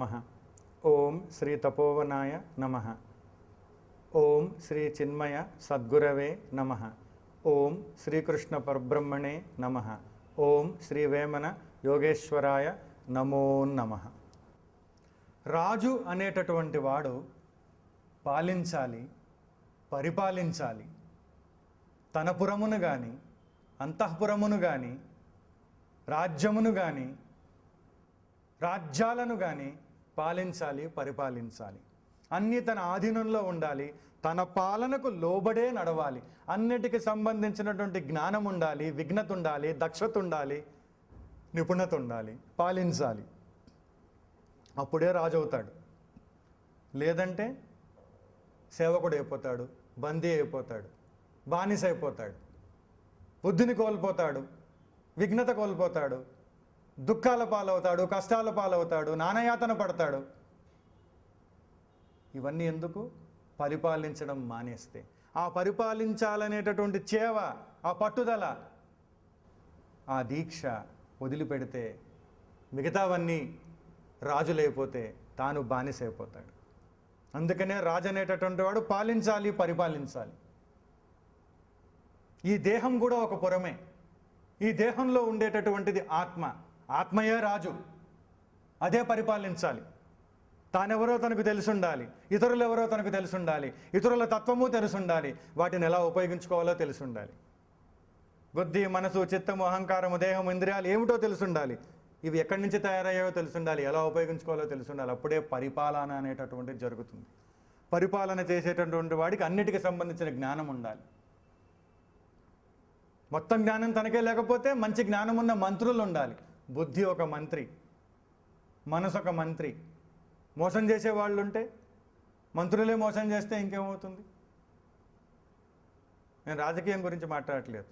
నమ. ఓం శ్రీ తపోవనాయ నమ. ఓం శ్రీ చిన్మయ సద్గురవే నమ. ఓం శ్రీకృష్ణ పరబ్రహ్మణే నమ. ఓం శ్రీ వేమన యోగేశ్వరాయ నమో నమ. రాజు అనేటటువంటి వాడు పాలించాలి పరిపాలించాలి. తన పురమును కానీ అంతఃపురమును కానీ రాజ్యమును కానీ రాజ్యాలను కానీ పాలించాలి పరిపాలించాలి. అన్నీ తన ఆధీనంలో ఉండాలి తన పాలనకు లోబడే నడవాలి. అన్నిటికి సంబంధించినటువంటి జ్ఞానం ఉండాలి విఘ్నత ఉండాలి దక్షత ఉండాలి నిపుణత ఉండాలి పాలించాలి. అప్పుడే రాజు అవుతాడు. లేదంటే సేవకుడు అయిపోతాడు బందీ అయిపోతాడు బానిస అయిపోతాడు బుద్ధిని కోల్పోతాడు విఘ్నత కోల్పోతాడు దుఃఖాల పాలవుతాడు కష్టాల పాలవుతాడు నానయాతన పడతాడు. ఇవన్నీ ఎందుకు? పరిపాలించడం మానేస్తే. ఆ పరిపాలించాలనేటటువంటి చేవ ఆ పట్టుదల ఆ దీక్ష వదిలిపెడితే మిగతావన్నీ రాజులైపోతే తాను బానిసైపోతాడు. అందుకనే రాజు అనేటటువంటి వాడు పాలించాలి పరిపాలించాలి. ఈ దేహం కూడా ఒక పురమే. ఈ దేహంలో ఉండేటటువంటిది ఆత్మ. ఆత్మయే రాజు. అదే పరిపాలించాలి. తానెవరో తనకు తెలుసుండాలి. ఇతరులు ఎవరో తనకు తెలుసుండాలి. ఇతరుల తత్వము తెలుసుండాలి. వాటిని ఎలా ఉపయోగించుకోవాలో తెలుసుండాలి. బుద్ధి మనసు చిత్తము అహంకారము దేహం ఇంద్రియాలు ఏమిటో తెలుసుండాలి. ఇవి ఎక్కడి నుంచి తయారయ్యాయో తెలుసుండాలి. ఎలా ఉపయోగించుకోవాలో తెలుసుండాలి. అప్పుడే పరిపాలన అనేటటువంటిది జరుగుతుంది. పరిపాలన చేసేటటువంటి వాడికి అన్నిటికీ సంబంధించిన జ్ఞానం ఉండాలి. మొత్తం జ్ఞానం తనకే లేకపోతే మంచి జ్ఞానం ఉన్న మంత్రులు ఉండాలి. బుద్ధి ఒక మంత్రి మనసు ఒక మంత్రి. మోసం చేసే వాళ్ళు ఉంటే మంత్రులే మోసం చేస్తే ఇంకేమవుతుంది? నేను రాజకీయం గురించి మాట్లాడట్లేదు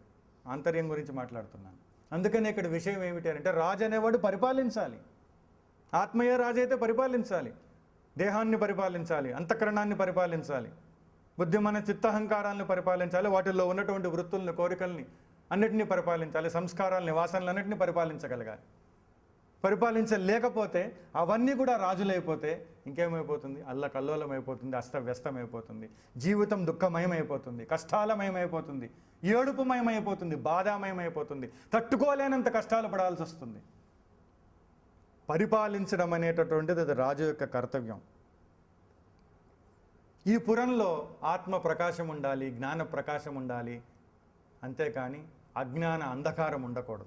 ఆంతర్యం గురించి మాట్లాడుతున్నాను. అందుకని ఇక్కడ విషయం ఏమిటి అంటే రాజు అనేవాడు పరిపాలించాలి. ఆత్మీయ రాజు అయితే పరిపాలించాలి. దేహాన్ని పరిపాలించాలి అంతఃకరణాన్ని పరిపాలించాలి. బుద్ధి మన చిత్తహంకారాలను పరిపాలించాలి. వాటిల్లో ఉన్నటువంటి వృత్తుల్ని కోరికల్ని అన్నిటినీ పరిపాలించాలి సంస్కారాలని వాసనలన్నింటినీ పరిపాలించగలగాలి. పరిపాలించలేకపోతే అవన్నీ కూడా రాజులైపోతే ఇంకేమైపోతుంది? అల్లకల్లోలం అయిపోతుంది అస్తవ్యస్తమైపోతుంది జీవితం దుఃఖమయమైపోతుంది కష్టాలమయమైపోతుంది ఏడుపుమయమైపోతుంది బాధామయమైపోతుంది తట్టుకోలేనంత కష్టాలు పడాల్సి వస్తుంది పరిపాలించడం అనేటటువంటిది అది రాజు యొక్క కర్తవ్యం. ఈ పురంలో ఆత్మ ప్రకాశం ఉండాలి జ్ఞాన ప్రకాశం ఉండాలి అంతేకాని అజ్ఞాన అంధకారం ఉండకూడదు.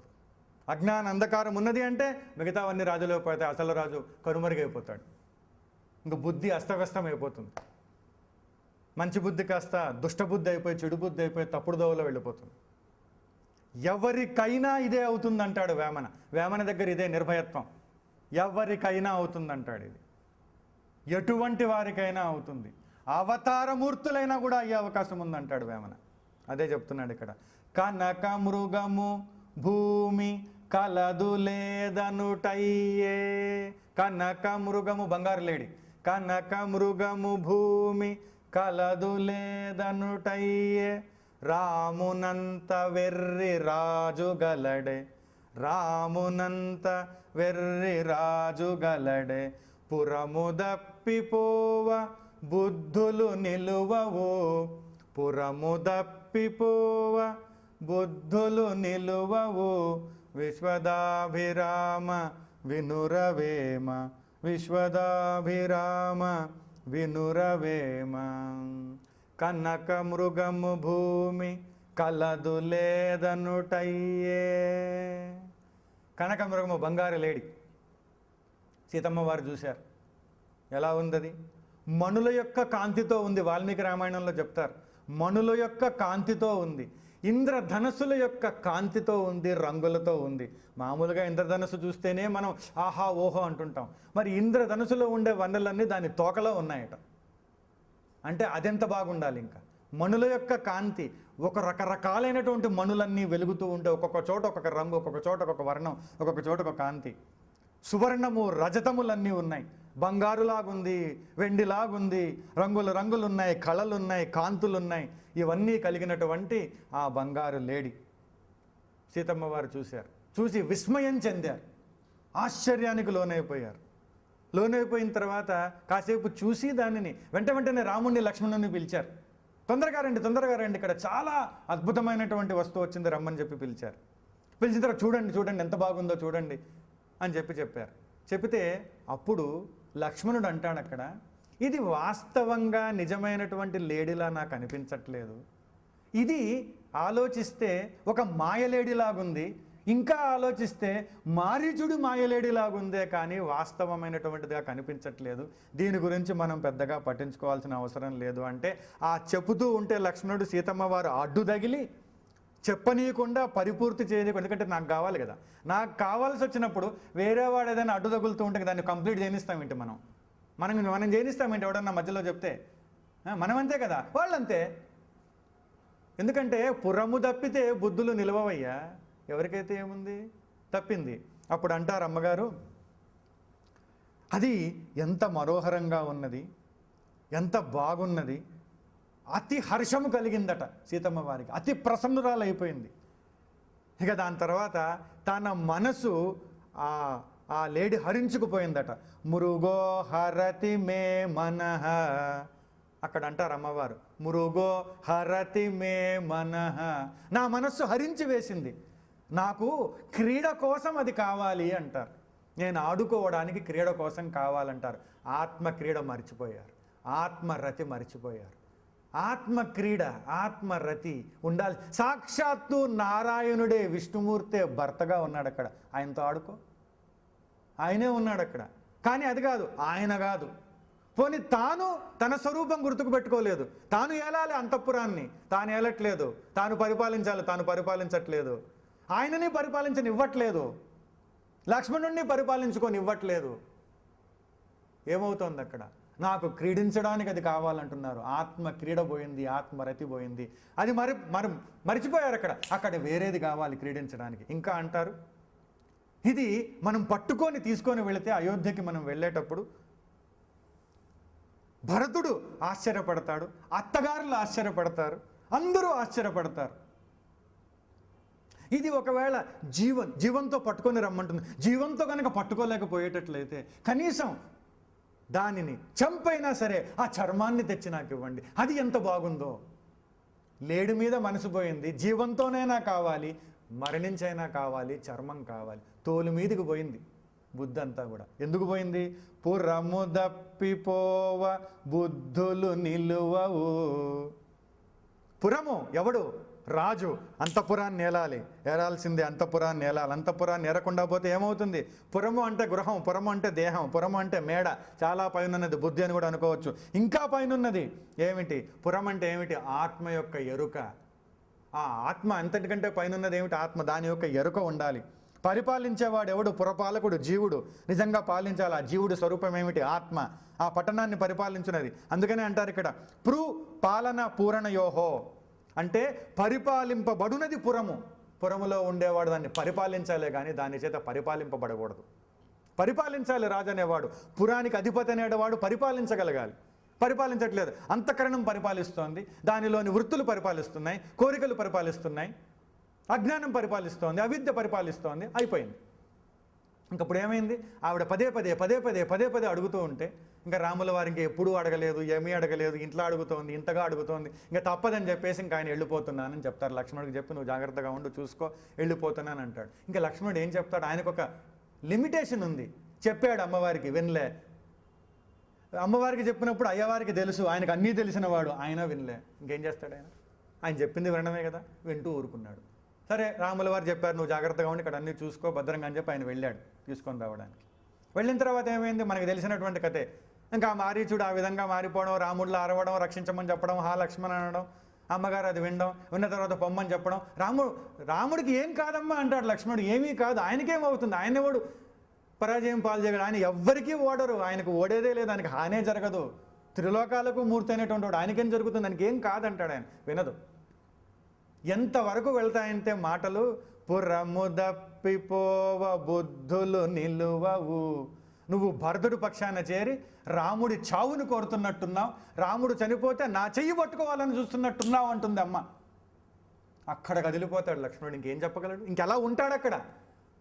అజ్ఞాన అంధకారం ఉన్నది అంటే మిగతావన్నీ రాజులో పోతే అసలు రాజు కనుమరుగైపోతాడు. ఇంక బుద్ధి అస్తవ్యస్తం అయిపోతుంది మంచి బుద్ధి కాస్త దుష్టబుద్ధి అయిపోయి చెడు బుద్ధి అయిపోయి తప్పుడు దోవలో వెళ్ళిపోతుంది. ఎవరికైనా ఇదే అవుతుందంటాడు వేమన. వేమన దగ్గర ఇదే నిర్భయత్వం. ఎవరికైనా అవుతుందంటాడు ఇది. ఎటువంటి వారికైనా అవుతుంది. అవతారమూర్తులైనా కూడా అయ్యే అవకాశం ఉందంటాడు వేమన. అదే చెప్తున్నాడు ఇక్కడ. కనక మృగము భూమి కలదు లేదనుటయ్యే. కనక మృగము బంగారు లేడి. కనక మృగము భూమి కలదు లేదనుటయ్యే. రామునంత వెర్రి రాజు గలడే. రామునంత వెర్రి రాజు గలడే. పురము దప్పిపోవ బుద్ధులు నిలువవు. పురము దప్పిపోవ బుద్ధులు నిలువవు విశ్వదాభిరామ వినురవేమ విశ్వదాభిరామ వినురవేమ. కనక మృగము భూమి కలదు లేదనుటయ్యే. కనక మృగము బంగారు లేడి. సీతమ్మ వారు చూశారు. ఎలా ఉందది? మనుల యొక్క కాంతితో ఉంది. వాల్మీకి రామాయణంలో చెప్తారు. మణుల యొక్క కాంతితో ఉంది. ఇంద్రధనస్సుల యొక్క కాంతితో ఉంది రంగులతో ఉంది. మామూలుగా ఇంద్రధనస్సు చూస్తేనే మనం ఆహా ఓహో అంటుంటాం. మరి ఇంద్రధనుసులో ఉండే వనరులన్నీ దాని తోకలో ఉన్నాయట. అంటే అదెంత బాగుండాలి ఇంకా? మణుల యొక్క కాంతి ఒక రకరకాలైనటువంటి మణులన్నీ వెలుగుతూ ఉంటే ఒక్కొక్క చోట ఒక్కొక్క రంగు ఒక్కొక్క చోట ఒక్కొక్క వర్ణం ఒక్కొక్క చోట ఒక కాంతి. సువర్ణము రజతములన్నీ ఉన్నాయి. బంగారులాగుంది వెండిలాగుంది రంగుల రంగులున్నాయి కళలున్నాయి కాంతులున్నాయి. ఇవన్నీ కలిగినటువంటి ఆ బంగారు లేడి. సీతమ్మ వారు చూశారు. చూసి విస్మయం చెందారు. ఆశ్చర్యానికి లోనైపోయారు. లోనైపోయిన తర్వాత కాసేపు చూసి దానిని వెంట వెంటనే రాముడిని లక్ష్మణుని పిలిచారు. తొందరగా రండి తొందరగా రండి. ఇక్కడ చాలా అద్భుతమైనటువంటి వస్తువు వచ్చింది రమ్మని చెప్పి పిలిచారు. పిలిచిన తర్వాత చూడండి చూడండి ఎంత బాగుందో చూడండి అని చెప్పి చెప్పారు. చెప్తే అప్పుడు లక్ష్మణుడు అంటాడు అక్కడ ఇది వాస్తవంగా నిజమైనటువంటి లేడీలా నాకు అనిపించట్లేదు. ఇది ఆలోచిస్తే ఒక మాయలేడిలాగుంది ఇంకా ఆలోచిస్తే మారీచుడు మాయలేడిలాగుందే కానీ వాస్తవమైనటువంటిదిగా కనిపించట్లేదు. దీని గురించి మనం పెద్దగా పట్టించుకోవాల్సిన అవసరం లేదు అంటే ఆ చెబుతూ ఉంటే లక్ష్మణుడు సీతమ్మ వారు అడ్డు తగిలి చెప్పనీయకుండా పరిపూర్తి చేయనీయకుండా ఎందుకంటే నాకు కావాలి కదా. నాకు కావాల్సి వచ్చినప్పుడు వేరే వాడు ఏదైనా అడ్డు తగులుతూ ఉంటే దాన్ని కంప్లీట్ చేయనిస్తామేంటి మనం? మనం మనం చేయనిస్తామేంటి ఎవడన్నా మధ్యలో చెప్తే? మనమంతే మనం అంతే కదా? వాళ్ళంతే. ఎందుకంటే పురము తప్పితే బుద్ధులు నిలవవయ్యా. ఎవరికైతే ఏముంది? తప్పింది. అప్పుడు అంటారు అమ్మగారు అది ఎంత మనోహరంగా ఉన్నది ఎంత బాగున్నది అతి హర్షము కలిగిందట సీతమ్మ వారికి. అతి ప్రసన్నురాలు అయిపోయింది ఇక దాని తర్వాత తన మనసు ఆ ఆ లేడీ హరించుకుపోయిందట. మురుగో హరతి మే మనహ అక్కడ అంటారు అమ్మవారు. మురుగో హరతి మే మనః నా మనస్సు హరించి వేసింది. నాకు క్రీడ కోసం అది కావాలి అంటారు. నేను ఆడుకోవడానికి క్రీడ కోసం కావాలంటారు. ఆత్మ క్రీడ మర్చిపోయారు. ఆత్మరతి మర్చిపోయారు. ఆత్మక్రీడ ఆత్మరతి ఉండాలి. సాక్షాత్తు నారాయణుడే విష్ణుమూర్తే భర్తగా ఉన్నాడు అక్కడ. ఆయనతో ఆడుకో. ఆయనే ఉన్నాడు అక్కడ. కానీ అది కాదు ఆయన కాదు. పోనీ తాను తన స్వరూపం గుర్తుకు పెట్టుకోలేదు. తాను ఏలాలి అంతఃపురాన్ని? తాను ఏలట్లేదు. తాను పరిపాలించాలి. తాను పరిపాలించట్లేదు. ఆయనని పరిపాలించనివ్వట్లేదు. లక్ష్మణుణ్ణి పరిపాలించుకొని ఇవ్వట్లేదు ఏమవుతోంది అక్కడ? నాకు క్రీడించడానికి అది కావాలంటున్నారు. ఆత్మ క్రీడ పోయింది ఆత్మరతి పోయింది. అది మరి మరి మర్చిపోయారు అక్కడ. అక్కడ వేరేది కావాలి క్రీడించడానికి. ఇంకా అంటారు ఇది మనం పట్టుకొని తీసుకొని వెళితే అయోధ్యకి మనం వెళ్ళేటప్పుడు భరతుడు ఆశ్చర్యపడతాడు అత్తగారులు ఆశ్చర్యపడతారు అందరూ ఆశ్చర్యపడతారు. ఇది ఒకవేళ జీవ జీవంతో పట్టుకొని రమ్మంటుంది. జీవంతో కనుక పట్టుకోలేకపోయేటట్లయితే కనీసం దానిని చంపైనా సరే ఆ చర్మాన్ని తెచ్చి నాకు ఇవ్వండి అది ఎంత బాగుందో. లేడి మీద మనసు పోయింది. జీవంతోనైనా కావాలి మరణించైనా కావాలి చర్మం కావాలి. తోలు మీదకి పోయింది. బుద్ధి అంతా కూడా. ఎందుకు పోయింది? పురము దప్పిపోవ బుద్ధులు నిలువవు. పురము ఎవడు? రాజు అంతఃపురాన్ని నేలాలి. ఏరాల్సిందే అంతఃపురాన్ని నేలాలి. అంతఃపురాన్ని ఏరకుండా పోతే ఏమవుతుంది? పురము అంటే గృహం పురము అంటే దేహం పురము అంటే మేడ. చాలా పైనున్నది బుద్ధి అని కూడా అనుకోవచ్చు. ఇంకా పైనున్నది ఏమిటి? పురం అంటే ఏమిటి? ఆత్మ యొక్క ఎరుక. ఆ ఆత్మ అంతటికంటే పైనున్నది ఏమిటి? ఆత్మ దాని యొక్క ఎరుక ఉండాలి. పరిపాలించేవాడు ఎవడు? పురపాలకుడు జీవుడు. నిజంగా పాలించాలి? ఆ జీవుడు స్వరూపం ఏమిటి? ఆత్మ. ఆ పట్టణాన్ని పరిపాలించున్నది అందుకనే అంటారు ఇక్కడ పృ పాలన పూరణయోహో. అంటే పరిపాలింపబడునది పురము. పురములో ఉండేవాడు దాన్ని పరిపాలించాలే కానీ దాని చేత పరిపాలింపబడకూడదు. పరిపాలించాలి రాజు అనేవాడు. పురానికి అధిపతి అనేవాడు పరిపాలించగలగాలి. పరిపాలించట్లేదు. అంతఃకరణం పరిపాలిస్తోంది. దానిలోని వృత్తులు పరిపాలిస్తున్నాయి. కోరికలు పరిపాలిస్తున్నాయి. అజ్ఞానం పరిపాలిస్తోంది. అవిద్య పరిపాలిస్తోంది. అయిపోయింది. ఇంకప్పుడు ఏమైంది ఆవిడ పదే పదే పదే పదే పదే పదే అడుగుతూ ఉంటే ఇంకా రాముల వారి ఇంకా ఎప్పుడూ అడగలేదు ఏమీ అడగలేదు ఇంట్లో అడుగుతోంది ఇంతగా అడుగుతోంది ఇంకా తప్పదని చెప్పేసి ఇంకా ఆయన వెళ్ళిపోతున్నానని చెప్తారు. లక్ష్మణుడికి చెప్పి నువ్వు జాగ్రత్తగా ఉండు చూసుకో వెళ్ళిపోతున్నాను అంటాడు. ఇంకా లక్ష్మణుడు ఏం చెప్తాడు? ఆయనకు ఒక లిమిటేషన్ ఉంది. చెప్పాడు అమ్మవారికి వినలే. అమ్మవారికి చెప్పినప్పుడు అయ్యవారికి తెలుసు ఆయనకు అన్నీ తెలిసిన వాడు ఆయన వినలే. ఇంకేం చేస్తాడు ఆయన? ఆయన చెప్పింది వినడమే కదా వింటూ ఊరుకున్నాడు. సరే రాముల వారు చెప్పారు నువ్వు జాగ్రత్తగా ఉండి ఇక్కడ అన్నీ చూసుకో భద్రంగా అని చెప్పి ఆయన వెళ్ళాడు. తీసుకొని రావడానికి. వెళ్ళిన తర్వాత ఏమైంది? మనకి తెలిసినటువంటి కథే. ఇంకా ఆ మారీచుడు ఆ విధంగా మారిపోవడం రాముడిలో అరవడం రక్షించమని చెప్పడం హా లక్ష్మణ్ అనడం అమ్మగారు అది వినడం విన్న తర్వాత పొమ్మని చెప్పడం. రాముడు రాముడికి ఏం కాదమ్మా అంటాడు లక్ష్మణుడు. ఏమీ కాదు. ఆయనకేం అవుతుంది? ఆయన ఎవడు పరాజయం పాలు ఆయన ఎవ్వరికీ ఓడరు. ఆయనకు ఓడేదే లేదు. ఆయనకు హానే జరగదు. త్రిలోకాలకు మూర్తి అయినటువంటి వాడు. ఆయనకేం జరుగుతుంది? దానికి ఏం కాదంటాడు ఆయన. వినదు. ఎంతవరకు వెళ్తాయంటే మాటలు పురముదప్పిపోవ బుద్ధులు నిలువవు. నువ్వు భరతుడు పక్షాన చేరి రాముడి చావును కోరుతున్నట్టున్నావు. రాముడు చనిపోతే నా చెయ్యి పట్టుకోవాలని చూస్తున్నట్టున్నావు అంటుంది అమ్మ అక్కడ కదిలిపోతాడు లక్ష్మణుడు. ఇంకేం చెప్పగలడు? ఇంకెలా ఉంటాడు అక్కడ?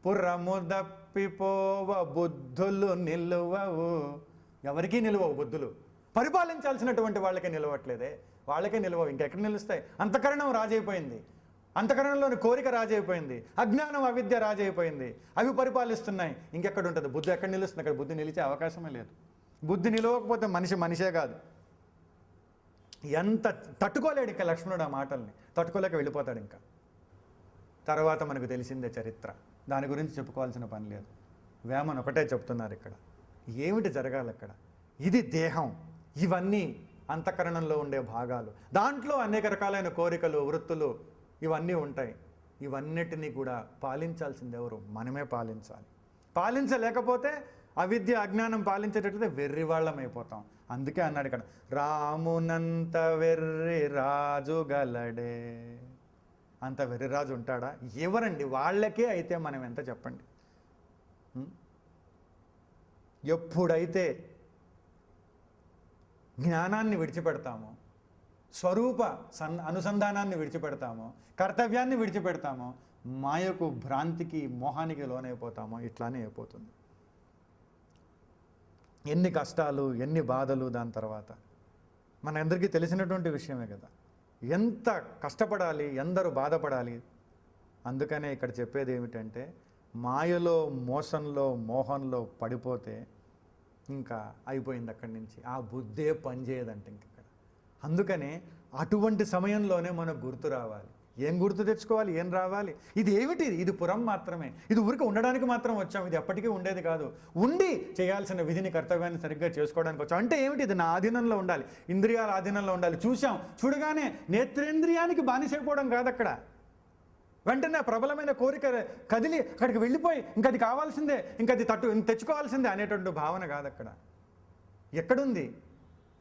పురముదప్పిపోవ బుద్ధులు నిలువవు. ఎవరికీ నిలువవు బుద్ధులు? పరిపాలించాల్సినటువంటి వాళ్ళకే నిలవట్లేదే. వాళ్ళకే నిలవవు. ఇంకెక్కడ నిలుస్తాయి? అంతకరణం రాజైపోయింది. అంతకరణంలోని కోరిక రాజైపోయింది. అజ్ఞానం అవిద్య రాజైపోయింది. అవి పరిపాలిస్తున్నాయి. ఇంకెక్కడ ఉంటుంది బుద్ధి ఎక్కడ నిలుస్తుంది? అక్కడ బుద్ధి నిలిచే అవకాశమే లేదు. బుద్ధి నిలవకపోతే మనిషి మనిషే కాదు. ఎంత తట్టుకోలేడు ఇంకా లక్ష్మణుడు ఆ మాటల్ని. తట్టుకోలేక వెళ్ళిపోతాడు ఇంకా. తర్వాత మనకు తెలిసిందే చరిత్ర. దాని గురించి చెప్పుకోవాల్సిన పని లేదు. వేమన్ ఒకటే చెప్తున్నారు ఇక్కడ. ఏమిటి జరగాలి అక్కడ? ఇది దేహం. ఇవన్నీ అంతఃకరణంలో ఉండే భాగాలు. దాంట్లో అనేక రకాలైన కోరికలు వృత్తులు ఇవన్నీ ఉంటాయి. ఇవన్నిటినీ కూడా పాలించాల్సింది ఎవరు? మనమే పాలించాలి. పాలించలేకపోతే అవిద్య అజ్ఞానం పాలించేటట్లయితే వెర్రి వాళ్ళం అయిపోతాం. అందుకే అన్నాడు ఇక్కడ రామునంత వెర్రి రాజు గలడే. అంత వెర్రిరాజు ఉంటాడా? ఎవరండి? వాళ్ళకే అయితే మనం ఎంత చెప్పండి? ఎప్పుడైతే జ్ఞానాన్ని విడిచిపెడతామో స్వరూప సన్ అనుసంధానాన్ని విడిచిపెడతామో కర్తవ్యాన్ని విడిచిపెడతామో మాయకు భ్రాంతికి మోహానికి లోనైపోతామో ఇట్లానే అయిపోతుంది. ఎన్ని కష్టాలు ఎన్ని బాధలు దాని తర్వాత? మన అందరికీ తెలిసినటువంటి విషయమే కదా. ఎంత కష్టపడాలి ఎందరూ బాధపడాలి? అందుకనే ఇక్కడ చెప్పేది ఏమిటంటే మాయలో మోసంలో మోహంలో పడిపోతే ఇంకా అయిపోయింది అక్కడి నుంచి. ఆ బుద్ధే పనిచేయదంట ఇంక అందుకనే అటువంటి సమయంలోనే మనకు గుర్తు రావాలి. ఏం గుర్తు తెచ్చుకోవాలి? ఏం రావాలి? ఇది ఏమిటి? ఇది పురం మాత్రమే. ఇది ఊరికి ఉండడానికి మాత్రం వచ్చాం. ఇది ఎప్పటికీ ఉండేది కాదు. ఉండి చేయాల్సిన విధిని కర్తవ్యాన్ని సరిగ్గా చేసుకోవడానికి వచ్చాం. అంటే ఏమిటి? ఇది నా ఆధీనంలో ఉండాలి. ఇంద్రియాల ఆధీనంలో ఉండాలి. చూసాం చూడగానే నేత్రేంద్రియానికి బానిసైపోవడం కాదు అక్కడ వెంటనే ప్రబలమైన కోరిక కదిలి అక్కడికి వెళ్ళిపోయి ఇంకా అది కావాల్సిందే ఇంకా అది తట్టు తెచ్చుకోవాల్సిందే అనేటువంటి భావన కాదు అక్కడ ఎక్కడుంది?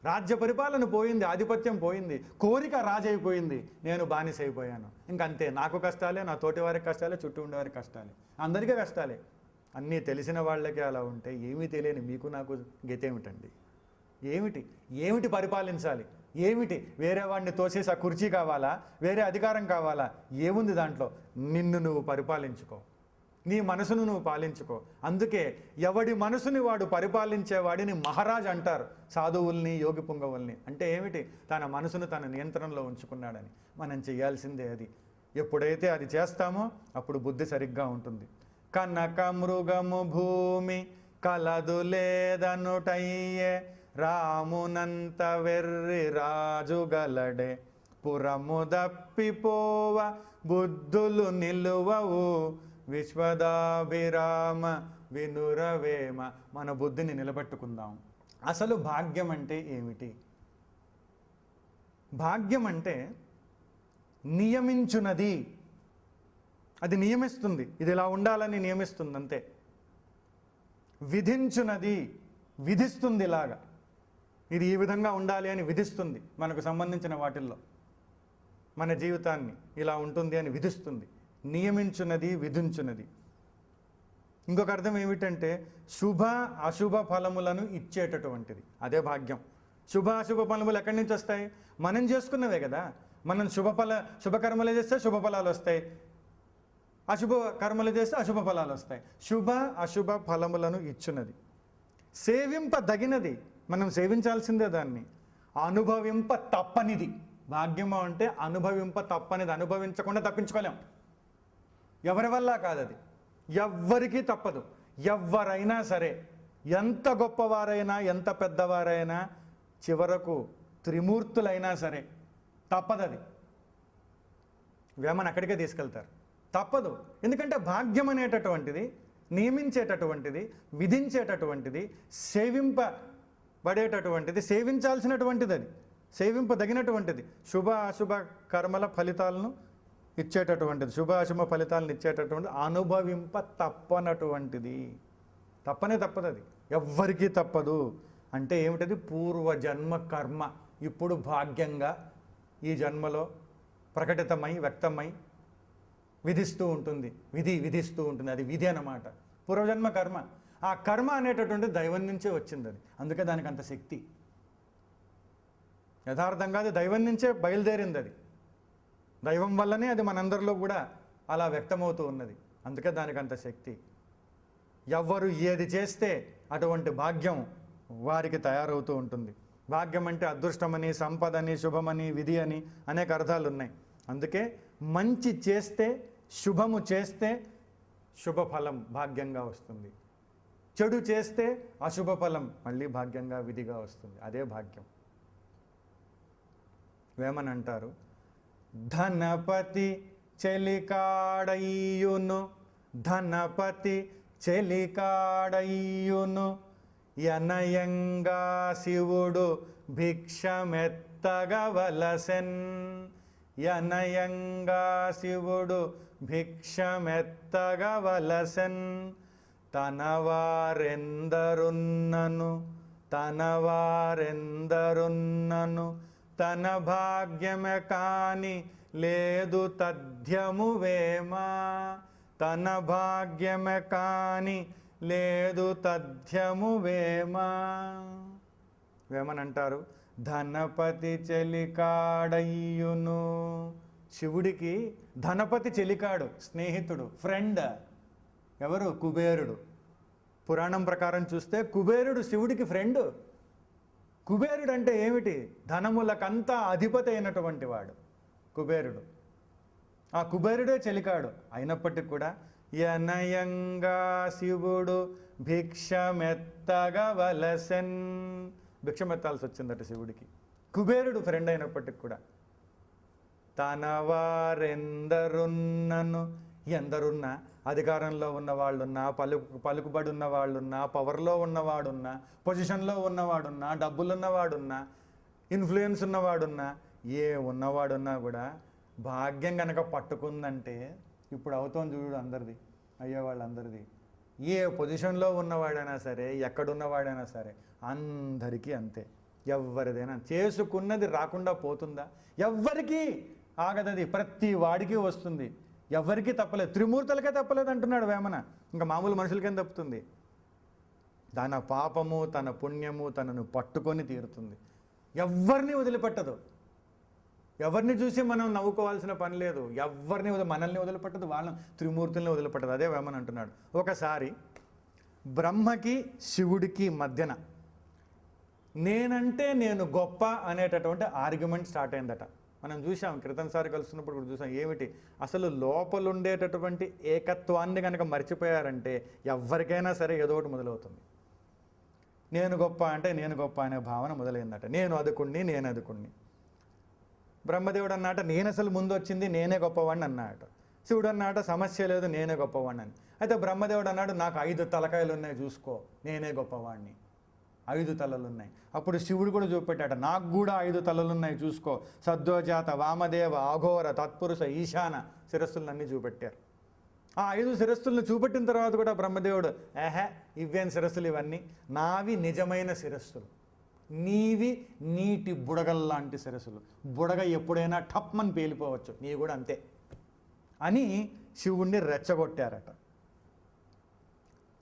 రాజ్య పరిపాలన పోయింది ఆధిపత్యం పోయింది కోరిక రాజైపోయింది నేను బానిస అయిపోయాను ఇంకంతే నాకు కష్టాలే నా తోటి వారికి కష్టాలే చుట్టూ ఉండేవారికి కష్టాలే. అందరికీ కష్టాలే. అన్నీ తెలిసిన వాళ్ళకే అలా ఉంటే ఏమీ తెలియని మీకు నాకు గతేమిటండి? ఏమిటి? ఏమిటి పరిపాలించాలి? ఏమిటి? వేరే వాడిని తోసేసి ఆ కుర్చీ కావాలా? వేరే అధికారం కావాలా? ఏముంది దాంట్లో? నిన్ను నువ్వు పరిపాలించుకో. నీ మనసును నువ్వు పాలించుకో. అందుకే ఎవడి మనసుని వాడు పరిపాలించే వాడిని మహారాజ్ అంటారు. సాధువుల్ని యోగి పుంగవుల్ని. అంటే ఏమిటి? తన మనసును తన నియంత్రణలో ఉంచుకున్నాడని. మనం చేయాల్సిందే అది. ఎప్పుడైతే అది చేస్తామో అప్పుడు బుద్ధి సరిగ్గా ఉంటుంది. కనక మృగము భూమి కలదు లేదనుటయ్యే రామునంత వెర్రి రాజుగలడే పురము దప్పిపోవ బుద్ధులు నిలువవు విశ్వదాభిరామ వినురవేమ మన బుద్ధిని నిలబెట్టుకుందాం. అసలు భాగ్యం అంటే ఏమిటి? భాగ్యం అంటే నియమించునది. అది నియమిస్తుంది. ఇది ఇలా ఉండాలని నియమిస్తుంది అంతే. విధించునది. విధిస్తుంది ఇలాగా. ఇది ఈ విధంగా ఉండాలి అని విధిస్తుంది. మనకు సంబంధించిన వాటిల్లో. మన జీవితాన్ని ఇలా ఉంటుంది అని విధిస్తుంది. నియమించున్నది విధించున్నది. ఇంకొక అర్థం ఏమిటంటే శుభ అశుభ ఫలములను ఇచ్చేటటువంటిది. అదే భాగ్యం. శుభ అశుభ ఫలములు ఎక్కడి నుంచి వస్తాయి? మనం చేసుకున్నవే కదా. మనం శుభ ఫల శుభకర్మలు చేస్తే శుభ ఫలాలు వస్తాయి. అశుభ కర్మలు చేస్తే అశుభ ఫలాలు వస్తాయి. శుభ అశుభ ఫలములను ఇచ్చున్నది. సేవింపదగినది. మనం సేవించాల్సిందే దాన్ని. అనుభవింప తప్పనిది. భాగ్యము అంటే అనుభవింప తప్పనిది. అనుభవించకుండా తప్పించుకోలేం. ఎవరి వల్ల కాదు అది ఎవ్వరికీ తప్పదు. ఎవ్వరైనా సరే ఎంత గొప్పవారైనా ఎంత పెద్దవారైనా చివరకు త్రిమూర్తులైనా సరే తప్పదది. వేమని అక్కడికే తీసుకెళ్తారు. తప్పదు. ఎందుకంటే భాగ్యం అనేటటువంటిది నియమించేటటువంటిది విధించేటటువంటిది సేవింపబడేటటువంటిది సేవించాల్సినటువంటిది అది సేవింపదగినటువంటిది. శుభ అశుభ కర్మల ఫలితాలను ఇచ్చేటటువంటిది శుభాశుభ ఫలితాలను ఇచ్చేటటువంటిది అనుభవింప తప్పనటువంటిది. తప్పనే తప్పదు అది. ఎవ్వరికీ తప్పదు. అంటే ఏమిటది? పూర్వజన్మ కర్మ. ఇప్పుడు భాగ్యంగా ఈ జన్మలో ప్రకటితమై వ్యక్తమై విధిస్తూ ఉంటుంది. విధి విధిస్తూ ఉంటుంది. అది విధి అన్నమాట. పూర్వజన్మ కర్మ. ఆ కర్మ అనేటటువంటి దైవం నుంచే వచ్చింది అది అందుకే దానికి అంత శక్తి. యథార్థంగా అది దైవం నుంచే బయలుదేరింది అది దైవం వల్లనే అది మనందరిలో కూడా అలా వ్యక్తమవుతూ ఉన్నది. అందుకే దానికి అంత శక్తి. ఎవ్వరు ఏది చేస్తే అటువంటి భాగ్యం వారికి తయారవుతూ ఉంటుంది. భాగ్యం అంటే అదృష్టమని సంపదని శుభమని విధి అని అనేక అర్థాలు ఉన్నాయి అందుకే మంచి చేస్తే శుభము చేస్తే శుభఫలం భాగ్యంగా వస్తుంది. చెడు చేస్తే అశుభ ఫలం మళ్ళీ భాగ్యంగా విధిగా వస్తుంది. అదే భాగ్యం. వేమని అంటారు ధనపతి చెలికాడయ్యును ధనపతి చెలికాడయ్యును. యనయంగా శివుడు భిక్షమెత్తగవలసెన్. యనయంగా శివుడు భిక్షమెత్తగవలసెన్. తనవారెందరున్నను వారెందరున్నను తన వారెందరున్నను భాగ్యమే కాని లేదు తథ్యము వేమా. తన భాగ్యమే కాని లేదు తథ్యము వేమా. వేమనంటారు ధనపతి చెలికాడయ్యును. శివుడికి ధనపతి చెలికాడు స్నేహితుడు ఫ్రెండ్ ఎవరు? కుబేరుడు. పురాణం ప్రకారం చూస్తే కుబేరుడు శివుడికి ఫ్రెండు. కుబేరుడు అంటే ఏమిటి? ధనములకంతా అధిపతి అయినటువంటి వాడు కుబేరుడు. ఆ కుబేరుడే చెలికాడు. అయినప్పటికీ కూడా యనయంగా శివుడు భిక్షమెత్తగవలసెన్. భిక్షమెత్తాల్సి వచ్చిందట శివుడికి. కుబేరుడు ఫ్రెండ్ అయినప్పటికి కూడా తన వారెందరున్నను ఎందరున్నా అధికారంలో ఉన్న వాళ్ళున్నా పలుకు పలుకుబడి ఉన్న వాళ్ళున్నా పవర్లో ఉన్నవాడున్నా పొజిషన్లో ఉన్నవాడున్నా డబ్బులున్నవాడున్నా ఇన్ఫ్లుయెన్స్ ఉన్నవాడున్నా ఏ ఉన్నవాడున్నా కూడా భాగ్యం కనుక పట్టుకుందంటే ఇప్పుడు అవుతోంది చూడు అందరిది అయ్యే వాళ్ళందరిది. ఏ పొజిషన్లో ఉన్నవాడైనా సరే ఎక్కడున్నవాడైనా సరే అందరికీ అంతే. ఎవరిదైనా చేసుకున్నది రాకుండా పోతుందా? ఎవ్వరికీ ఆగదది ప్రతి వాడికి వస్తుంది. ఎవరికీ తప్పలేదు. త్రిమూర్తులకే తప్పలేదు అంటున్నాడు వేమన. ఇంకా మామూలు మనుషులకేం తప్పుతుంది? తన పాపము తన పుణ్యము తనను పట్టుకొని తీరుతుంది. ఎవరిని వదిలిపెట్టదు? ఎవరిని చూసి మనం నవ్వుకోవాల్సిన పని లేదు. ఎవరిని వదిలి మనల్ని వదిలిపెట్టదు వాళ్ళని త్రిమూర్తుల్ని వదిలిపెట్టదు. అదే వేమన అంటున్నాడు. ఒకసారి బ్రహ్మకి శివుడికి మధ్యన నేనంటే నేను గొప్ప అనేటటువంటి ఆర్గ్యుమెంట్ స్టార్ట్ అయిందట. మనం చూసాం క్రితంసారి కలుస్తున్నప్పుడు కూడా చూసాం ఏమిటి? అసలు లోపల ఉండేటటువంటి ఏకత్వాన్ని కనుక మర్చిపోయారంటే ఎవరికైనా సరే ఏదో ఒకటి మొదలవుతుంది. నేను గొప్ప అంటే నేను గొప్ప అనే భావన మొదలైందట. నేను అదుకుణ్ణి నేను అదుకుణ్ణి. బ్రహ్మదేవుడు అన్నట నేను అసలు ముందు వచ్చింది నేనే గొప్పవాడిని అన్నాడు శివుడు అన్నాట సమస్య లేదు నేనే గొప్పవాడిని అని. అయితే బ్రహ్మదేవుడు అన్నాడు నాకు ఐదు తలకాయలు ఉన్నాయి చూసుకో నేనే గొప్పవాడిని ఐదు తలలు ఉన్నాయి అప్పుడు శివుడు కూడా చూపెట్టాట నాకు కూడా ఐదు తలలు ఉన్నాయి చూసుకో. సద్వజాత వామదేవ అఘోర తత్పురుష ఈశాన శిరస్సులన్నీ చూపెట్టారు. ఆ ఐదు శిరస్సులను చూపెట్టిన తర్వాత కూడా బ్రహ్మదేవుడు ఏహే ఇవేం శిరస్సులు ఇవన్నీ? నావి నిజమైన శిరస్సులు. నీవి నీటి బుడగల్లాంటి శిరస్సులు. బుడగ ఎప్పుడైనా టప్మని పేలిపోవచ్చు. నీ కూడా అంతే. అని శివుణ్ణి రెచ్చగొట్టారట.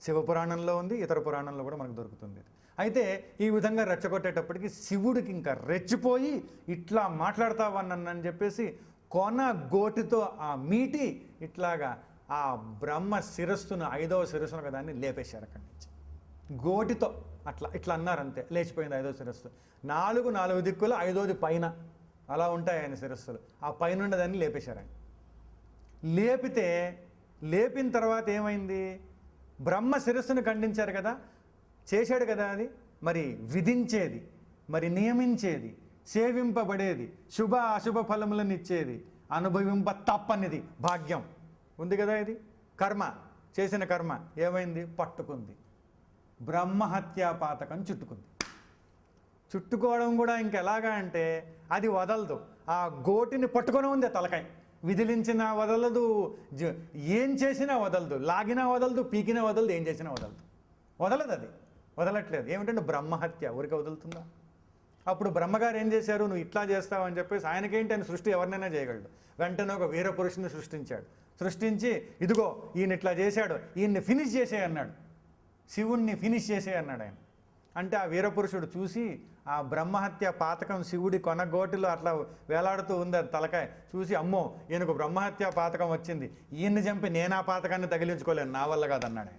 శివపురాణంలో ఉంది ఇతర పురాణంలో కూడా మనకు దొరుకుతుంది ఇది. అయితే ఈ విధంగా రెచ్చగొట్టేటప్పటికి శివుడికి ఇంకా రెచ్చిపోయి ఇట్లా మాట్లాడతావన్నని చెప్పేసి కొన గోటితో ఆ మీటి ఇట్లాగా ఆ బ్రహ్మ శిరస్సును ఐదవ శిరస్సును ఒక దాన్ని లేపేశారు అక్కడి నుంచి. గోటితో అట్లా ఇట్లా అన్నారు అంతే లేచిపోయింది ఐదో శిరస్సు. నాలుగు నాలుగు దిక్కులు ఐదోది పైన అలా ఉంటాయి ఆయన శిరస్సులు. ఆ పైన దాన్ని లేపేశారు ఆయన. లేపితే లేపిన తర్వాత ఏమైంది? బ్రహ్మ శిరస్సును ఖండించారు కదా చేశాడు కదా అది? మరి విధించేది మరి నియమించేది సేవింపబడేది శుభ అశుభ ఫలములను ఇచ్చేది అనుభవింప తప్పనిది భాగ్యం. ఉంది కదా ఇది? కర్మ చేసిన కర్మ ఏమైంది? పట్టుకుంది. బ్రహ్మహత్యా పాతకం చుట్టుకుంది. చుట్టుకోవడం కూడా ఇంకెలాగా అంటే అది వదలదు. ఆ గోటిని పట్టుకొని ఉంది తలకాయ. విదిలించినా వదలదు జ- ఏం చేసినా వదలదు లాగినా వదలదు పీకినా వదలదు ఏం చేసినా వదలదు. వదలదు అది. వదలట్లేదు. ఏమిటంటే బ్రహ్మహత్య. ఊరికే వదులుతుందా? అప్పుడు బ్రహ్మగారు ఏం చేశారు? నువ్వు ఇట్లా చేస్తావు అని చెప్పేసి ఆయనకేంటి ఆయన సృష్టి ఎవరినైనా చేయగలడు. వెంటనే ఒక వీర పురుషుని సృష్టించాడు. సృష్టించి ఇదిగో ఈయన ఇట్లా చేశాడు. ఈయన్ని ఫినిష్ చేసే అన్నాడు. శివుణ్ణి ఫినిష్ చేసే అన్నాడు ఆయన. అంటే ఆ వీరపురుషుడు చూసి ఆ బ్రహ్మహత్య పాతకం శివుడి కొనగోటిలో అట్లా వేలాడుతూ ఉంది అది తలకాయ. చూసి అమ్మో ఈయనకు బ్రహ్మహత్య పాతకం వచ్చింది. ఈయన్ని చంపి నేను ఆ పాతకాన్ని తగిలించుకోలేను. నా వల్ల కాదన్నాడు ఆయన.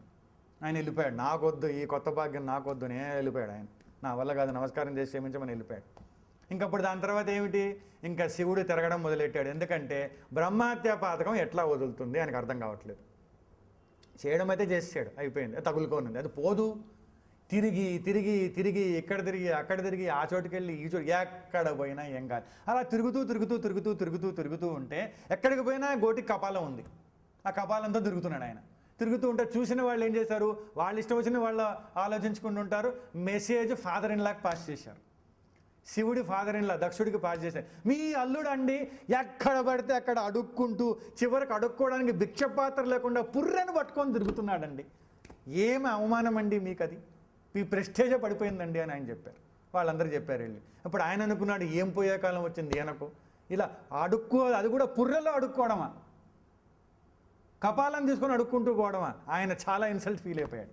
ఆయన వెళ్ళిపోయాడు. నాకొద్దు ఈ కొత్త భాగ్యం నాకొద్దు నేను వెళ్ళిపోయాడు ఆయన. నా వల్ల కాదు నమస్కారం చేసి క్షమించమని వెళ్ళిపోయాడు. ఇంకప్పుడు దాని తర్వాత ఏమిటి? ఇంకా శివుడు తిరగడం మొదలెట్టాడు. ఎందుకంటే బ్రహ్మహత్య పాతకం ఎట్లా వదులుతుంది ఆయనకు అర్థం కావట్లేదు. చేయడం అయితే చేసాడు అయిపోయింది. తగులుకోనుంది. అది పోదు. తిరిగి తిరిగి తిరిగి ఇక్కడ తిరిగి అక్కడ తిరిగి ఆ చోటుకి వెళ్ళి ఈ చోటు ఎక్కడ పోయినా ఏం కాదు. అలా తిరుగుతూ తిరుగుతూ తిరుగుతూ తిరుగుతూ తిరుగుతూ ఉంటే ఎక్కడికి పోయినా గోటికి కపాలం ఉంది. ఆ కపాలంతో తిరుగుతున్నాడు ఆయన. తిరుగుతూ ఉంటే చూసిన వాళ్ళు ఏం చేశారు? వాళ్ళు ఇష్టం వచ్చిన వాళ్ళు ఆలోచించుకుంటుంటారు message father in law pass చేశారు. శివుడి ఫాదర్ ఇన్లా దక్షుడికి పాస్ చేశారు. మీ అల్లుడు అండి ఎక్కడ పడితే అక్కడ అడుక్కుంటూ చివరికి అడుక్కోవడానికి భిక్ష పాత్ర లేకుండా పుర్రెను పట్టుకొని తిరుగుతున్నాడండి. ఏమి అవమానం అండి మీకు అది మీ ప్రెస్టేజే పడిపోయిందండి అని ఆయన చెప్పారు. వాళ్ళందరూ చెప్పారు వెళ్ళి. ఇప్పుడు ఆయన అనుకున్నాడు ఏం పోయే కాలం వచ్చింది? ఈయనకు. ఇలా అడుక్కో అది కూడా పుర్రెలో అడుక్కోవడమా? కపాలం తీసుకొని అడుక్కుంటూ పోవడమా? ఆయన చాలా ఇన్సల్ట్ ఫీల్ అయిపోయాడు.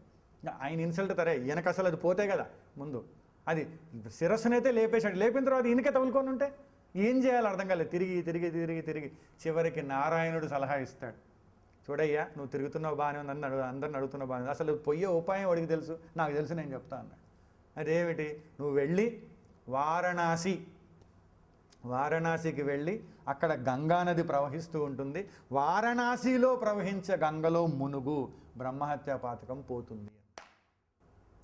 ఆయన ఇన్సల్ట్ తరే ఈయనకు అసలు అది పోతే కదా? ముందు. అది శిరస్సునైతే లేపేశాడు. లేపిన తర్వాత ఈయనకే తగులుకొని ఉంటే ఏం చేయాలో అర్థం కాలేదు. తిరిగి తిరిగి తిరిగి తిరిగి చివరికి నారాయణుడు సలహా ఇస్తాడు. చూడయ్యా నువ్వు తిరుగుతున్నావు బాగానే ఉంది అన్నాడు అందరిని అడుగుతున్నావు బాగానే అసలు పొయ్యే ఉపాయం వాడికి తెలుసు? నాకు తెలుసు నేను చెప్తా అన్నాడు. అదేమిటి? నువ్వు వెళ్ళి వారణాసి వారణాసికి వెళ్ళి అక్కడ గంగా నది ప్రవహిస్తూ ఉంటుంది. వారణాసిలో ప్రవహించే గంగలో మునుగు బ్రహ్మహత్య పాతకం పోతుంది.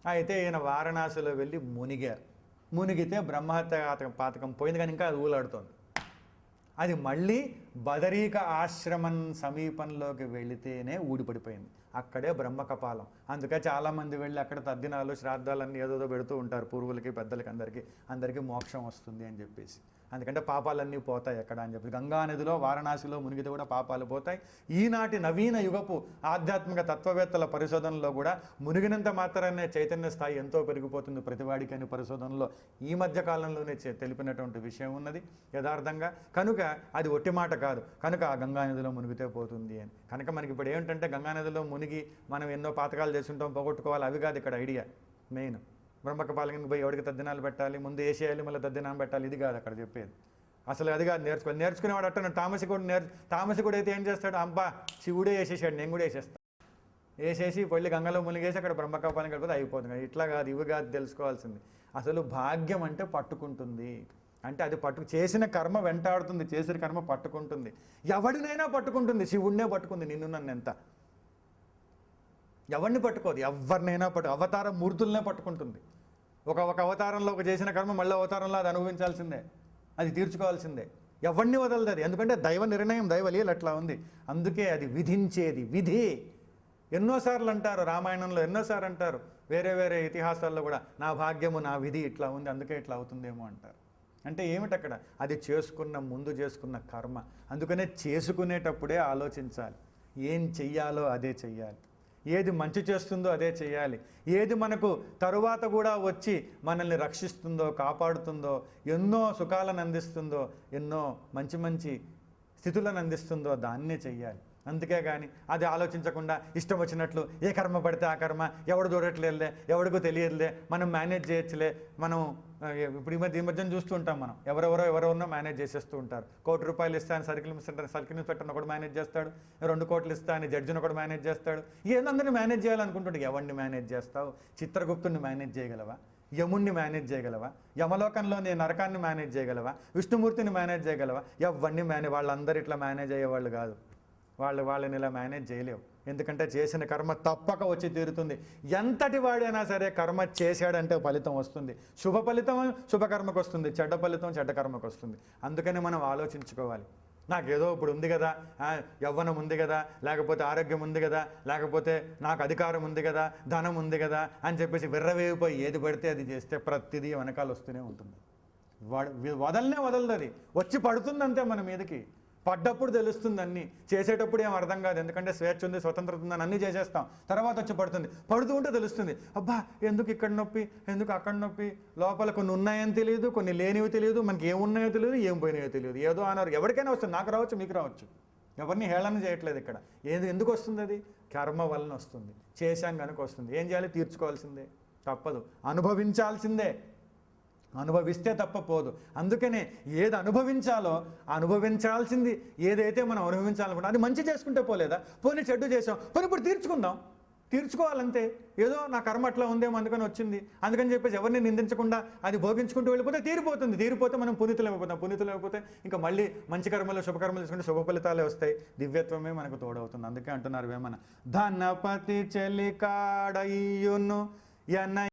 అయితే ఈయన వారణాసిలో వెళ్ళి మునిగారు. మునిగితే బ్రహ్మహత్య పాతకం పాతకం పోయింది కానీ ఇంకా అది ఊలాడుతోంది. అది మళ్ళీ బదరీక ఆశ్రమం సమీపంలోకి వెళితేనే ఊడిపడిపోయింది. అక్కడే బ్రహ్మకపాలం. అందుకే చాలామంది వెళ్ళి అక్కడ తద్దినాలు శ్రాద్ధాలన్నీ ఏదోదో పెడుతూ ఉంటారు పూర్వులకి పెద్దలకి అందరికీ. అందరికీ మోక్షం వస్తుంది అని చెప్పేసి. అందుకంటే పాపాలన్నీ పోతాయి ఎక్కడ అని చెప్పి. గంగా నదిలో వారణాసిలో మునిగితే కూడా పాపాలు పోతాయి. ఈనాటి నవీన యుగపు ఆధ్యాత్మిక తత్వవేత్తల పరిశోధనలో కూడా మునిగినంత మాత్రానే చైతన్య స్థాయి ఎంతో పెరిగిపోతుంది ప్రతివాడికి అని పరిశోధనలో ఈ మధ్య కాలంలోనే తెలిపినటువంటి విషయం ఉన్నది. యథార్థంగా కనుక అది ఒట్టి మాట కాదు. కనుక ఆ గంగా నదిలో మునిగితే పోతుంది అని. కనుక మనకి ఇప్పుడు ఏమిటంటే గంగా నదిలో మునిగి మనం ఎన్నో పాతకాలు చేస్తుంటాం పోగొట్టుకోవాలి. అవి కాదు ఇక్కడ ఐడియా మెయిన్. బ్రహ్మకపాలకి పోయి ఎవడికి తద్దినాలు పెట్టాలి ముందు వేసేయాలి మళ్ళీ తద్దినాలు పెట్టాలి ఇది కాదు అక్కడ చెప్పేది. అసలు అది కాదు నేర్చుకోవాలి నేర్చుకునేవాడు అట్ట తామసికుడు నేర్ తామసికుడు అయితే ఏం చేస్తాడు? అంబా శివుడే వేసేసాడు నేను కూడా వేసేస్తాను వేసేసి పళ్ళి గంగలో మునిగేసి అక్కడ బ్రహ్మకపాలం కలిపితే అయిపోతుంది ఇట్లా కాదు ఇవి కాదు తెలుసుకోవాల్సింది. అసలు భాగ్యం అంటే పట్టుకుంటుంది. అంటే అది పట్టు చేసిన కర్మ వెంటాడుతుంది చేసిన కర్మ పట్టుకుంటుంది. ఎవడినైనా పట్టుకుంటుంది శివుడినే పట్టుకుంది నిన్ను నన్ను ఎంత? ఎవరిని పట్టుకోదు ఎవరినైనా పట్టు అవతార మూర్తులనే పట్టుకుంటుంది. ఒక ఒక అవతారంలో ఒక చేసిన కర్మ మళ్ళీ అవతారంలో అది అనుభవించాల్సిందే. అది తీర్చుకోవాల్సిందే. ఎవరిని వదలదు అది? ఎందుకంటే దైవ నిర్ణయం దైవలీలు అట్లా ఉంది. అందుకే అది విధించేది విధి. ఎన్నోసార్లు అంటారు రామాయణంలో ఎన్నోసార్లు అంటారు వేరే వేరే ఇతిహాసాల్లో కూడా నా భాగ్యము నా విధి ఇట్లా ఉంది అందుకే ఇట్లా అవుతుందేమో అంటారు. అంటే ఏమిటి అక్కడ? అది చేసుకున్న ముందు చేసుకున్న కర్మ. అందుకనే చేసుకునేటప్పుడే ఆలోచించాలి. ఏం చెయ్యాలో అదే చెయ్యాలి. ఏది మంచి చేస్తుందో అదే చేయాలి. ఏది మనకు తరువాత కూడా వచ్చి మనల్ని రక్షిస్తుందో కాపాడుతుందో ఎన్నో సుఖాలను అందిస్తుందో ఎన్నో మంచి మంచి స్థితులను అందిస్తుందో దాన్నే చెయ్యాలి. అందుకే కానీ అది ఆలోచించకుండా ఇష్టం వచ్చినట్లు ఏ కర్మ పడితే ఆ కర్మ ఎవడు చూడట్లేదులే ఎవడికో తెలియదులే మనం మేనేజ్ చేయొచ్చులే మనం ఇప్పుడు ఈ మధ్య ఈ మధ్యన చూస్తూ ఉంటాం మనం. ఎవరెవరో ఎవరెవరినో మేనేజ్ చేసేస్తూ ఉంటారు. కోటి రూపాయలు ఇస్తా అని సర్కిల్ ఇన్స్పెక్టర్ సర్కిల్ ఇన్స్పెక్టర్ని ఒకటి మేనేజ్ చేస్తాడు. రెండు కోట్లు ఇస్తా అని జడ్జిని ఒకటి మేనేజ్ చేస్తాడు. ఏదందరిని మేనేజ్ చేయాలనుకుంటుంటే ఎవరిని మేనేజ్ చేస్తావు? చిత్రగుప్తుని మేనేజ్ చేయగలవా? యముణ్ణి మేనేజ్ చేయగలవా? యమలోకంలోని నరకాన్ని మేనేజ్ చేయగలవా? విష్ణుమూర్తిని మేనేజ్ చేయగలవా? ఎవరిని మేనేజ్ వాళ్ళందరూ ఇట్లా మేనేజ్ అయ్యేవాళ్ళు కాదు. వాళ్ళు వాళ్ళని ఇలా మేనేజ్ చేయలేవు. ఎందుకంటే చేసిన కర్మ తప్పక వచ్చి తీరుతుంది. ఎంతటి వాడైనా సరే కర్మ చేశాడంటే ఫలితం వస్తుంది. శుభ ఫలితం శుభకర్మకు వస్తుంది. చెడ్డ ఫలితం చెడ్డ కర్మకు వస్తుంది. అందుకని మనం ఆలోచించుకోవాలి. నాకు ఏదో ఇప్పుడు ఉంది కదా యవ్వనం ఉంది కదా లేకపోతే ఆరోగ్యం ఉంది కదా లేకపోతే నాకు అధికారం ఉంది కదా ధనం ఉంది కదా అని చెప్పేసి విర్రవేగిపోయి ఏది పడితే అది చేస్తే ప్రతిదీ వెనకాల వస్తూనే ఉంటుంది. వడ- వదలనే వదలదు అది. వచ్చి పడుతుందంతే మన మీదకి. పడ్డప్పుడు తెలుస్తుంది అన్ని. చేసేటప్పుడు ఏం అర్థం కాదు. ఎందుకంటే స్వేచ్ఛ ఉంది స్వతంత్రత ఉందని అన్నీ చేసేస్తాం. తర్వాత వచ్చి పడుతుంది. పడుతూ ఉంటే తెలుస్తుంది. అబ్బా ఎందుకు ఇక్కడ నొప్పి? ఎందుకు అక్కడ నొప్పి? లోపల కొన్ని ఉన్నాయని తెలియదు కొన్ని లేనివి తెలియదు మనకి ఏం ఉన్నాయో తెలియదు ఏం పోయినాయో తెలియదు. ఏదో అన్నారు ఎవరికైనా వస్తుంది. నాకు రావచ్చు మీకు రావచ్చు. ఎవరిని హేళన చేయట్లేదు ఇక్కడ. ఏది ఎందుకు వస్తుంది అది? కర్మ వలన వస్తుంది. చేశాం కనుక వస్తుంది. ఏం చేయాలి? తీర్చుకోవాల్సిందే. తప్పదు. అనుభవించాల్సిందే. అనుభవిస్తే తప్ప పోదు. అందుకనే ఏది అనుభవించాలో అనుభవించాల్సింది ఏదైతే మనం అనుభవించాలనుకుంటాం అది మంచి చేసుకుంటే పోలేదా? పోనీ చెడ్డు చేసాం పోనీ ఇప్పుడు తీర్చుకుందాం. తీర్చుకోవాలంతే. ఏదో నా కర్మ అట్లా ఉందేమో అందుకని వచ్చింది. అందుకని చెప్పేసి ఎవరిని నిందించకుండా అది భోగించుకుంటూ వెళ్ళిపోతే తీరిపోతుంది. తీరిపోతే మనం పునీతులైపోతాం పునీతులైపోతే ఇంకా మళ్ళీ మంచి కర్మలు శుభకర్మలు చేసుకుంటే శుభ ఫలితాలే వస్తాయి. దివ్యత్వమే మనకు తోడవుతుంది. అందుకే అంటున్నారు వేమన ధనపతి చెలికాడయ్యును ఎన